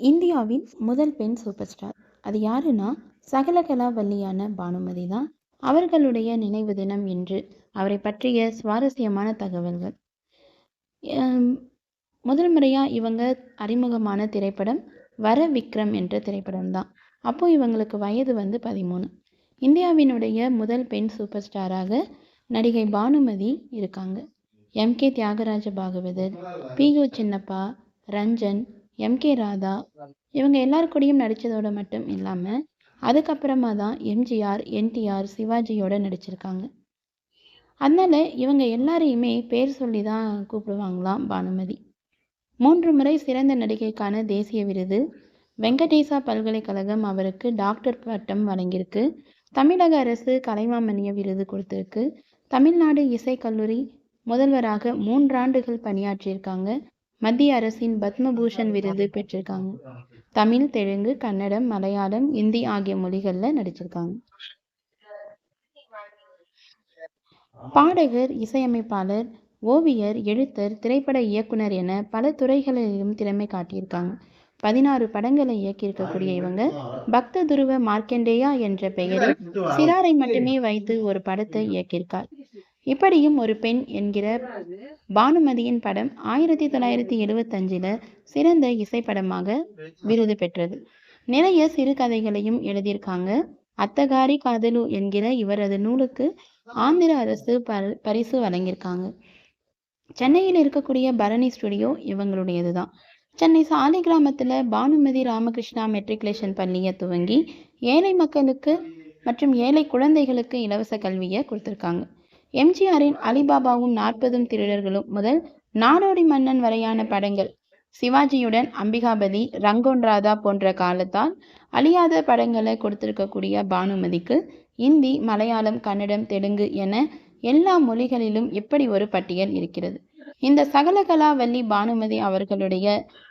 இந்தியாவின் முதல் பெண் சூப்பர் ஸ்டார். அது யாருன்னா சகலகலாவல்லியான பானுமதி தான். அவர்களுடைய நினைவு தினம் என்று அவரை பற்றிய சுவாரஸ்யமான தகவல்கள். முதல் முறையாக இவங்க அறிமுகமான திரைப்படம் வர விக்ரம் என்ற திரைப்படம் தான். அப்போ இவங்களுக்கு வயது வந்து பதிமூணு. இந்தியாவினுடைய முதல் பெண் சூப்பர் ஸ்டாராக நடிகை பானுமதி இருக்காங்க. M K Thyagaraja Bhagavathar P U Chinnappa Ranjan M K Radha. இவங்க எல்லார் கூடயும் நடித்ததோட மட்டும் இல்லாமல் அதுக்கப்புறமா தான் எம்ஜிஆர் என்டிஆர் சிவாஜியோட நடிச்சிருக்காங்க. அதனால இவங்க எல்லாரையுமே பேர் சொல்லி தான் கூப்பிடுவாங்களாம் பானுமதி. மூன்று முறை சிறந்த நடிகைக்கான தேசிய விருது வெங்கடேசா பல்கலைக்கழகம் அவருக்கு டாக்டர் பட்டம் வழங்கியிருக்கு. தமிழக அரசு கலைமாமணிய விருது கொடுத்துருக்கு. தமிழ்நாடு இசைக்கல்லூரி முதல்வராக மூன்றாண்டுகள் பணியாற்றியிருக்காங்க. மத்திய அரசின் பத்மபூஷன் விருது பெற்றிருக்காங்க. தமிழ் தெலுங்கு கன்னடம் மலையாளம் இந்தி ஆகிய மொழிகள்ல நடிச்சிருக்காங்க. பாடகர் இசையமைப்பாளர் ஓவியர் எழுத்தர் திரைப்பட இயக்குனர் என பல துறைகளிலும் திறமை காட்டியிருக்காங்க. பதினாறு படங்களை இயக்கியிருக்கக்கூடிய இவங்க பக்த துருவ மார்க்கண்டேயா என்ற பெயரில் சிறாரை மட்டுமே வைத்து ஒரு படத்தை இயக்கியிருக்கார். இப்படியும் ஒரு பெண் என்கிற பானுமதியின் படம் ஆயிரத்தி தொள்ளாயிரத்தி எழுவத்தஞ்சில் சிறந்த இசைப்படமாக விருது பெற்றது. நிறைய சிறுகதைகளையும் எழுதியிருக்காங்க. அத்தகாரி காதலு என்கிற இவரது நூலுக்கு ஆந்திர அரசு பரிசு வழங்கியிருக்காங்க. சென்னையில் இருக்கக்கூடிய பரணி ஸ்டுடியோ இவங்களுடையது தான் சென்னை சாலை கிராமத்தில் பானுமதி ராமகிருஷ்ணா மெட்ரிகுலேஷன் பள்ளியை துவங்கி ஏழை மக்களுக்கு மற்றும் ஏழை குழந்தைகளுக்கு இலவச கல்வியை கொடுத்துருக்காங்க. எம்ஜிஆரின் அலிபாபாவும் நாற்பதும் திருடர்களும் முதல் நாடோடி மன்னன் வரையான படங்கள். சிவாஜியுடன் அம்பிகாபதி ரங்கோன் ராதா போன்ற காலத்தால் அழியாத படங்களை கொடுத்திருக்கக்கூடிய பானுமதிக்கு இந்தி மலையாளம் கன்னடம் தெலுங்கு என எல்லா மொழிகளிலும் இப்படி ஒரு பட்டியல் இருக்கிறது? இந்த சகலகலாவல்லி பானுமதி அவர்களுடைய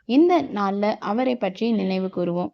இந்த நாளில் அவரை பற்றி நினைவு கூறுவோம்.